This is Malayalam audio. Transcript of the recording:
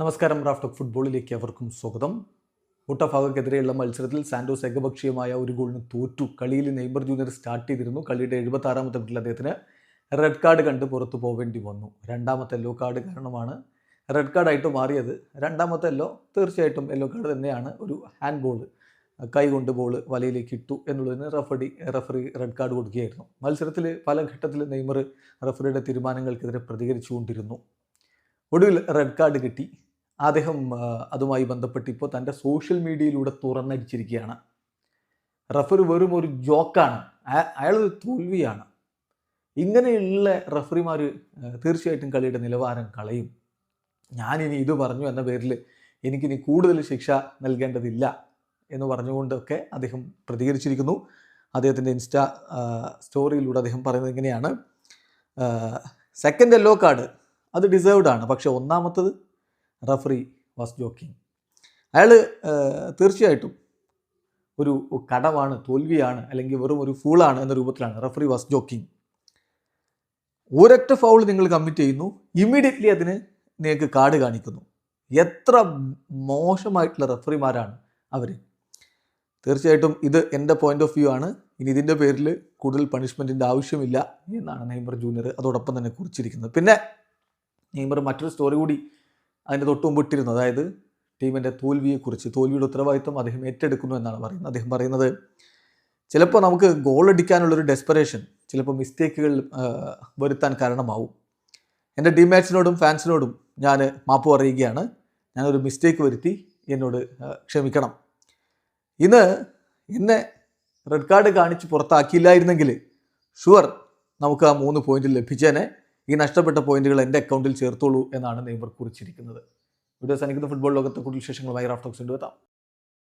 നമസ്കാരം റാഫ്റ്റോക്ക് ഫുട്ബോളിലേക്ക് അവർക്കും സ്വാഗതം. മുട്ടഫാഗക്കെതിരെയുള്ള മത്സരത്തിൽ സാന്റോസ് ഏകപക്ഷീയമായ ഒരു ഗോളിന് തോറ്റു. കളിയിൽ നെയ്മർ ജൂനിയർ സ്റ്റാർട്ട് ചെയ്തിരുന്നു. കളിയുടെ എഴുപത്തി ആറാമത്തെ മിനിറ്റിൽ അദ്ദേഹത്തിന് റെഡ് കാർഡ് കണ്ട് പുറത്തു പോവേണ്ടി വന്നു. രണ്ടാമത്തെ യെല്ലോ കാർഡ് കാരണമാണ് റെഡ് കാർഡായിട്ട് മാറിയത്. രണ്ടാമത്തെ യെല്ലോ തീർച്ചയായിട്ടും യെല്ലോ കാർഡ് തന്നെയാണ് ഒരു ഹാൻഡ് ബോൾ കൈ കൊണ്ട് ബോൾ വലയിലേക്ക് ഇട്ടു എന്നുള്ളതിന് റഫറി റഫറി റെഡ് കാർഡ് കൊടുക്കുകയായിരുന്നു. മത്സരത്തിൽ പല ഘട്ടത്തിൽ നെയ്മർ റഫറിയുടെ തീരുമാനങ്ങൾക്കെതിരെ പ്രതികരിച്ചുകൊണ്ടിരുന്നു. ഒടുവിൽ റെഡ് കാർഡ് കിട്ടി. അദ്ദേഹം അതുമായി ബന്ധപ്പെട്ട് ഇപ്പോൾ തന്റെ സോഷ്യൽ മീഡിയയിലൂടെ തുറന്നടിച്ചിരിക്കുകയാണ്. റഫറി വെറും ഒരു ജോക്കാണ്. അയ- അയാൾ ഒരു തോൽവിയാണ്. ഇങ്ങനെയുള്ള റഫറിമാർ തീർച്ചയായിട്ടും കളിയുടെ നിലവാരം കളയും. ഞാനിനി ഇത് പറഞ്ഞു എന്ന പേരിൽ എനിക്കിനി കൂടുതൽ ശിക്ഷ നൽകേണ്ടതില്ല എന്ന് പറഞ്ഞുകൊണ്ടൊക്കെ അദ്ദേഹം പ്രതികരിച്ചിരിക്കുന്നു. അദ്ദേഹത്തിന്റെ ഇൻസ്റ്റാ സ്റ്റോറിയിലൂടെ അദ്ദേഹം പറയുന്നത് ഇങ്ങനെയാണ്. സെക്കൻഡ് യെല്ലോ കാർഡ് അത് ഡിസേർവ്ഡ് ആണ്. പക്ഷേ ഒന്നാമത്തത് റഫറി വാസ് ജോക്കിങ്. അയാൾ തീർച്ചയായിട്ടും ഒരു കടമാണ് തോൽവിയാണ് അല്ലെങ്കിൽ വെറും ഒരു ഫൂളാണ് എന്ന രൂപത്തിലാണ് റഫറി വാസ് ജോക്കിങ്. ഒരൊറ്റ ഫൗൾ നിങ്ങൾ കമ്മിറ്റ് ചെയ്യുന്നു ഇമ്മീഡിയറ്റ്ലി അതിന് നിങ്ങൾക്ക് കാർഡ് കാണിക്കുന്നു. എത്ര മോശമായിട്ടുള്ള റഫറിമാരാണ് അവർ തീർച്ചയായിട്ടും ഇത് എന്റെ പോയിന്റ് ഓഫ് വ്യൂ ആണ്. ഇനി ഇതിന്റെ പേരിൽ കൂടുതൽ പണിഷ്മെന്റിന്റെ ആവശ്യമില്ല എന്നാണ് നെയ്മർ ജൂനിയർ അതോടൊപ്പം തന്നെ കുറിച്ചിരിക്കുന്നത്. പിന്നെ നെയ്മർ മറ്റൊരു സ്റ്റോറി കൂടി അതിന്റെ തൊട്ട് മുമ്പ് ഇട്ടിരുന്നു അതായത് ടീമിന്റെ തോൽവിയെക്കുറിച്ച് തോൽവിയുടെ ഉത്തരവാദിത്വം അദ്ദേഹം ഏറ്റെടുക്കുന്നു എന്നാണ് പറയുന്നത്. അദ്ദേഹം പറയുന്നത് ചിലപ്പോൾ നമുക്ക് ഗോൾ അടിക്കാനുള്ളൊരു ഡെസ്പറേഷൻ ചിലപ്പോൾ മിസ്റ്റേക്കുകൾ വരുത്താൻ കാരണമാവും. എന്റെ ടീംമാറ്റ്സിനോടും ഫാൻസിനോടും ഞാൻ മാപ്പ് പറയുകയാണ്. ഞാനൊരു മിസ്റ്റേക്ക് വരുത്തി എന്നോട് ക്ഷമിക്കണം. ഇന്ന് എന്നെ റെഡ് കാർഡ് കാണിച്ച് പുറത്താക്കിയില്ലായിരുന്നെങ്കിൽ ഷുവർ നമുക്ക് ആ മൂന്ന് പോയിന്റ് ലഭിച്ചേനെ. ഈ നഷ്ടപ്പെട്ട പോയിന്റുകൾ എന്റെ അക്കൗണ്ടിൽ ചേർത്തോളൂ എന്നാണ് നെയ്മർ കുറിച്ചിരിക്കുന്നത്. വീഡിയോ സനിക്കുന്ന ഫുട്ബോൾ ലോകത്തെ കൂടുതൽ വിശേഷങ്ങളുമായി റാഫ്റ്റോക്സ് കൊണ്ടുവെത്താം